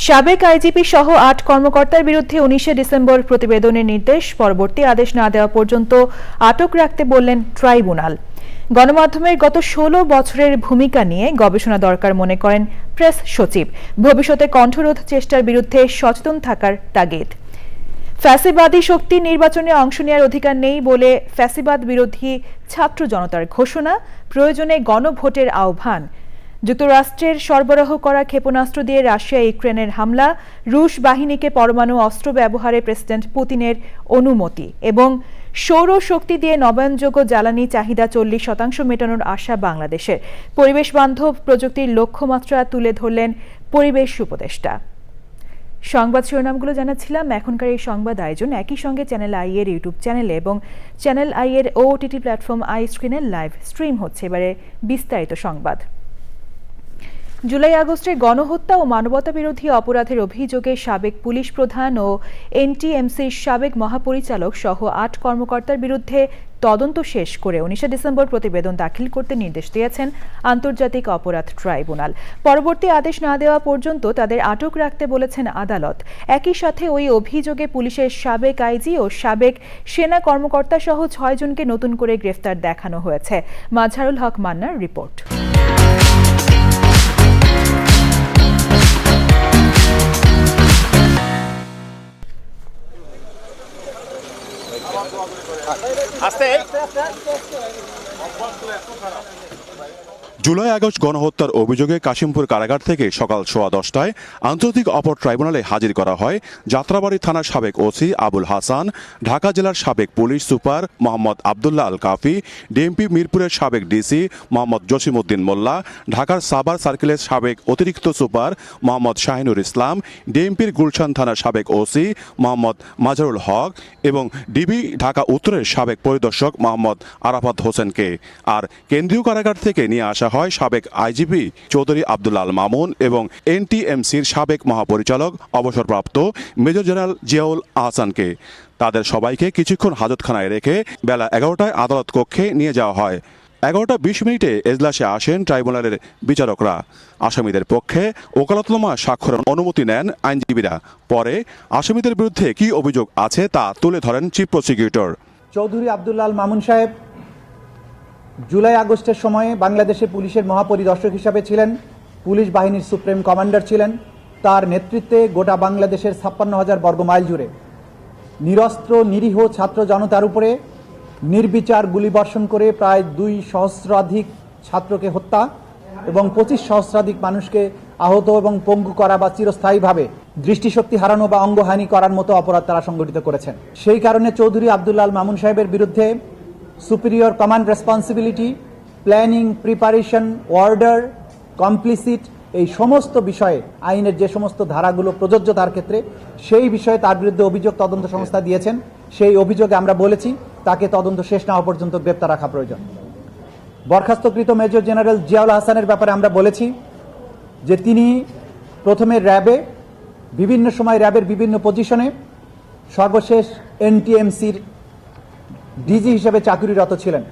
সাবেক আইজিপি সহ আট কর্মকর্তার বিরুদ্ধে উনিশে ডিসেম্বর প্রতিবেদনের নির্দেশ, পরবর্তী আদেশ না দেওয়া পর্যন্ত আটক রাখতে বললেন ট্রাইব্যুনাল। গণমাধ্যমের গত ষোলো বছরের ভূমিকা নিয়ে গবেষণা দরকার মনে করেন প্রেস সচিব। ভবিষ্যতে কণ্ঠরোধ চেষ্টার বিরুদ্ধে সচেতন থাকার তাগিদ। ফ্যাসিবাদী শক্তি নির্বাচনে অংশ নেওয়ার অধিকার নেই বলে ফ্যাসিবাদ বিরোধী ছাত্র জনতার ঘোষণা, প্রয়োজনে গণভোটের আহ্বান যুক্তরাষ্ট্রের সরবরাহ করা ক্ষেপণাস্ত্র দিয়ে রাশিয়া ইউক্রেনের হামলা, রুশ বাহিনীকে পরমাণু অস্ত্র ব্যবহারে প্রেসিডেন্ট পুতিনের অনুমতি এবং সৌর শক্তি দিয়ে নবায়নযোগ্য জ্বালানি চাহিদা চল্লিশ শতাংশ মেটানোর আশা বাংলাদেশের। পরিবেশ বান্ধব প্রযুক্তির লক্ষ্যমাত্রা তুলে ধরলেন পরিবেশ উপদেষ্টা। সংবাদ শিরোনামগুলো জানাচ্ছিলাম। এখনকার এই সংবাদ আয়োজন একই সঙ্গে চ্যানেল আই এর ইউটিউব চ্যানেলে এবং চ্যানেল আই এর ওটিটি প্ল্যাটফর্ম আই স্ক্রিনে লাইভ স্ট্রিম হচ্ছে। এবারে বিস্তারিত সংবাদ। জুলাই আগস্টে গণহত্যা ও মানবতা বিরোধী অপরাধের অভিযোগে সাবেক পুলিশ প্রধান ও এনটিএমসির সাবেক মহাপরিচালক সহ আট কর্মকর্তার বিরুদ্ধে তদন্ত শেষ করে উনিশে ডিসেম্বর প্রতিবেদন দাখিল করতে নির্দেশ দিয়েছেন আন্তর্জাতিক অপরাধ ট্রাইব্যুনাল। পরবর্তী আদেশ না দেওয়া পর্যন্ত তাদের আটক রাখতে বলেছেন আদালত। একই সাথে ওই অভিযোগে পুলিশের সাবেক আইজি ও সাবেক সেনা কর্মকর্তা সহ ছয়জনকে নতুন করে গ্রেফতার দেখানো হয়েছে। মাঝারুল হক মান্নার রিপোর্ট। আস্তে। আস্তে আস্তে জুলাই আগস্ট গণহত্যার অভিযোগে কাশিমপুর কারাগার থেকে সকাল সোয়া দশটায় আন্তর্জাতিক অপর ট্রাইব্যুনালে হাজির করা হয় যাত্রাবাড়ি থানার সাবেক ওসি আবুল হাসান, ঢাকা জেলার সাবেক police super Mohammad Abdullah Al Kafi DMP মিরপুরের সাবেক ডিসি মোহাম্মদ জসিমউদ্দিন মোল্লা, ঢাকার সাবার সার্কেলের সাবেক অতিরিক্ত সুপার মোহাম্মদ শাহিনুর ইসলাম, ডিএমপির গুলশান থানার সাবেক ওসি মোহাম্মদ মাজারুল হক এবং ডিবি ঢাকা উত্তরের সাবেক পরিদর্শক মোহাম্মদ আরাফাত হোসেনকে। আর কেন্দ্রীয় কারাগার থেকে নিয়ে আসা হয় সাবেক আইজিপি চৌধুরী আব্দুল আল মামুন এবং এনটিএমসির সাবেক মহাপরিচালক, অবসরপ্রাপ্ত মেজর জেনারেল জিয়াউল আহসানকে। তাদের সবাইকে কিছুক্ষণ হাজতখানায় রেখে বেলা এগারোটায় আদালত কক্ষে নিয়ে যাওয়া হয়। এগারোটা বিশ মিনিটে এজলাসে আসেন ট্রাইব্যুনালের বিচারকরা। আসামিদের পক্ষে ওকালতনামা স্বাক্ষরের অনুমতি নেন আইনজীবীরা। পরে আসামিদের বিরুদ্ধে কী অভিযোগ আছে তা তুলে ধরেন চিফ প্রসিকিউটর। চৌধুরী আবদুল্লাল মামুন সাহেব জুলাই আগস্টের সময়ে বাংলাদেশে পুলিশের মহাপরিদর্শক হিসাবে ছিলেন, পুলিশ বাহিনীর সুপ্রিম কমান্ডার ছিলেন, তার নেতৃত্বে গোটা বাংলাদেশের ছাপ্পান্ন হাজার বর্গমাইল জুড়ে। নিরস্ত্র, নিরীহ ছাত্র জনতার উপরে নির্বিচার গুলিবর্ষণ করে প্রায় দুই সহস্রাধিক ছাত্রকে হত্যা এবং পঁচিশ সহস্রাধিক মানুষকে আহত এবং পঙ্গু করা বা চিরস্থায়ীভাবে দৃষ্টিশক্তি হারানো বা অঙ্গহানি করার মতো অপরাধ তারা সংগঠিত করেছেন। সেই কারণে চৌধুরী আবদুল্লাল মামুন সাহেবের বিরুদ্ধে superior command responsibility planning preparation order complicit এই সমস্ত বিষয়ে, আইনের যে সমস্ত ধারাগুলো প্রযোজ্য তার ক্ষেত্রে, সেই বিষয়ে তার বিরুদ্ধে অভিযোগ তদন্ত সংস্থা দিয়েছেন। সেই অভিযোগে আমরা বলেছি, তাকে তদন্ত শেষ না হওয়া পর্যন্ত গ্রেপ্তার রাখা প্রয়োজন। বরখাস্তকৃত মেজর জেনারেল জিয়াউল হাসানের ব্যাপারে আমরা বলেছি যে তিনি প্রথমে র্যাবে, বিভিন্ন সময় র্যাবের বিভিন্ন পজিশনে সর্বশেষ এনটিএমসির ডিজি হিসেবে চাকরিরত ছিলেন।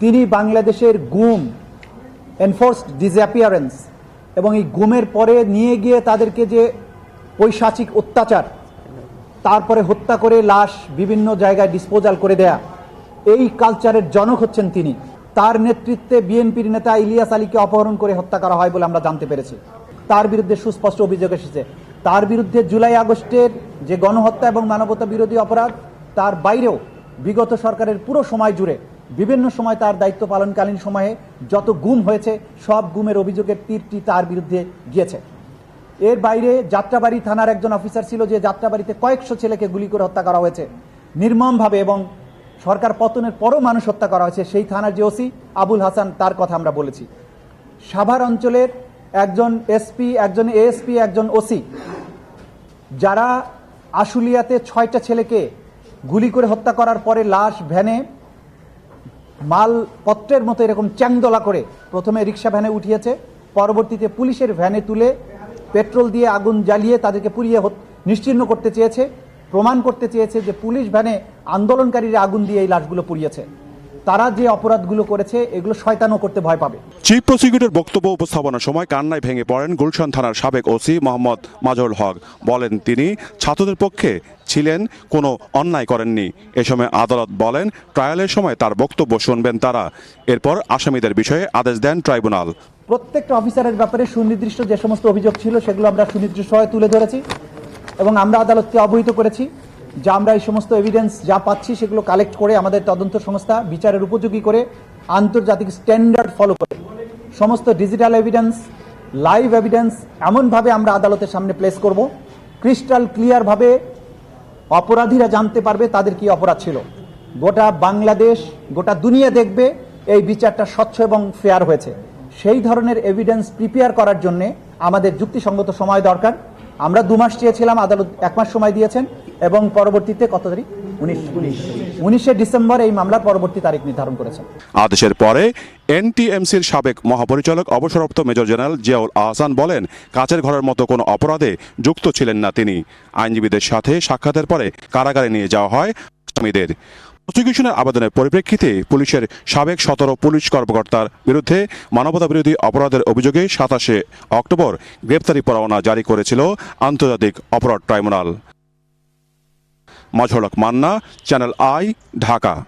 তিনি বাংলাদেশের গুম এনফোর্সড ডিসঅ্যাপিয়ারেন্স এবং এই গুমের পরে নিয়ে গিয়ে তাদেরকে যে পৈশাচিক অত্যাচার, তারপরে হত্যা করে লাশ বিভিন্ন জায়গায় ডিসপোজাল করে দেয়া, এই কালচারের জনক হচ্ছেন তিনি। তার নেতৃত্বে বিএনপির নেতা ইলিয়াস আলীকে অপহরণ করে হত্যা করা হয় বলে আমরা জানতে পেরেছি। তার বিরুদ্ধে সুস্পষ্ট অভিযোগ এসেছে। তার বিরুদ্ধে জুলাই আগস্টের যে গণহত্যা এবং মানবতা বিরোধী অপরাধ, তার বাইরেও বিগত সরকারের পুরো সময় জুড়ে, বিভিন্ন সময় তার দায়িত্ব পালনকালীন সময়ে যত গুম হয়েছে, সব গুমের অভিযোগের তীরটি তার বিরুদ্ধে গিয়েছে। এর বাইরে যাত্রাবাড়ি থানার একজন অফিসার ছিল যে যাত্রাবাড়িতে কয়েকশো ছেলেকে গুলি করে হত্যা করা হয়েছে। নির্মমভাবে এবং সরকার পতনের পরও মানুষ হত্যা করা হয়েছে, সেই থানার যে ওসি আবুল হাসান, তার কথা আমরা বলেছি। সাভার অঞ্চলের একজন এসপি, একজন এএসপি, একজন ওসি, যারা আশুলিয়াতে ছয়টা ছেলেকে গুলি করে হত্যা করার পরে লাশ ভ্যানে মালপত্রের মতো এরকম চ্যাংদোলা করে প্রথমে রিক্সা ভ্যানে উঠিয়েছে, পরবর্তীতে পুলিশের ভ্যানে তুলে পেট্রোল দিয়ে আগুন জ্বালিয়ে তাদেরকে পুড়িয়ে নিশ্চিহ্ন করতে চেয়েছে, প্রমাণ করতে চেয়েছে যে পুলিশ ভ্যানে আন্দোলনকারীরা আগুন দিয়ে এই লাশগুলো পুড়িয়েছে। তারা যে অপরাধগুলো করেছে এগুলো শয়তানও করতে ভয় পাবে। চিফ প্রসিকিউটর বক্তব্য উপস্থাপনার সময় কান্নায় ভেঙে পড়েন গুলশান থানার সাবেক ওসি মোহাম্মদ মাজল হক। বলেন তিনি ছাত্রদের পক্ষে ছিলেন কোনো অন্যায় করেননি। এ সময় আদালত বলেন ট্রায়ালের সময় তার বক্তব্য শুনবেন তারা। এরপর আসামিদের বিষয়ে আদেশ দেন ট্রাইব্যুনাল। প্রত্যেকটা অফিসারের ব্যাপারে সুনির্দিষ্ট যে সমস্ত অভিযোগ ছিল সেগুলো আমরা সুনির্দিষ্ট সুনির্দিষ্টভাবে তুলে ধরেছি এবং আমরা আদালতকে অবহিত করেছি। যে আমরা এই সমস্ত এভিডেন্স যা পাচ্ছি সেগুলো কালেক্ট করে আমাদের তদন্ত সংস্থা বিচারের উপযোগী করে আন্তর্জাতিক স্ট্যান্ডার্ড ফলো করে। সমস্ত ডিজিটাল এভিডেন্স লাইভ এভিডেন্স এমনভাবে আমরা আদালতের সামনে প্লেস করব। ক্রিস্টাল ক্লিয়ারভাবে অপরাধীরা জানতে পারবে তাদের কি অপরাধ ছিল। গোটা বাংলাদেশ, গোটা দুনিয়া দেখবে এই বিচারটা স্বচ্ছ এবং ফেয়ার হয়েছে। সেই ধরনের এভিডেন্স প্রিপেয়ার করার জন্যে আমাদের যুক্তিসঙ্গত সময় দরকার। আমরা দু মাস চেয়েছিলাম, আদালত এক মাস সময় দিয়েছেন। এবং পরবর্তীতে কত তারিখ? উনিশ ডিসেম্বর এই মামলার পরবর্তী তারিখ নির্ধারণ করেছেন আদেশের পরে এনটিএমসির সাবেক মহাপরিচালক, অবসরপ্রাপ্ত মেজর জেনারেল জিয়াউল আহসান বলেন, কাচের ঘরের মতো কোনো অপরাধে যুক্ত ছিলেন না তিনি। আইনজীবীদের সাথে সাক্ষাতের পরে কারাগারে নিয়ে যাওয়া হয় আসামিদের প্রসিকিউশনের আবেদনের পরিপ্রেক্ষিতে পুলিশের সাবেক সতেরো পুলিশ কর্মকর্তার বিরুদ্ধে মানবতা বিরোধী অপরাধের অভিযোগে সাতাশে অক্টোবর গ্রেপ্তারি পরোয়ানা জারি করেছিল আন্তর্জাতিক অপরাধ ট্রাইব্যুনাল। মজহরক মান্না চ্যানেল আই ঢাকা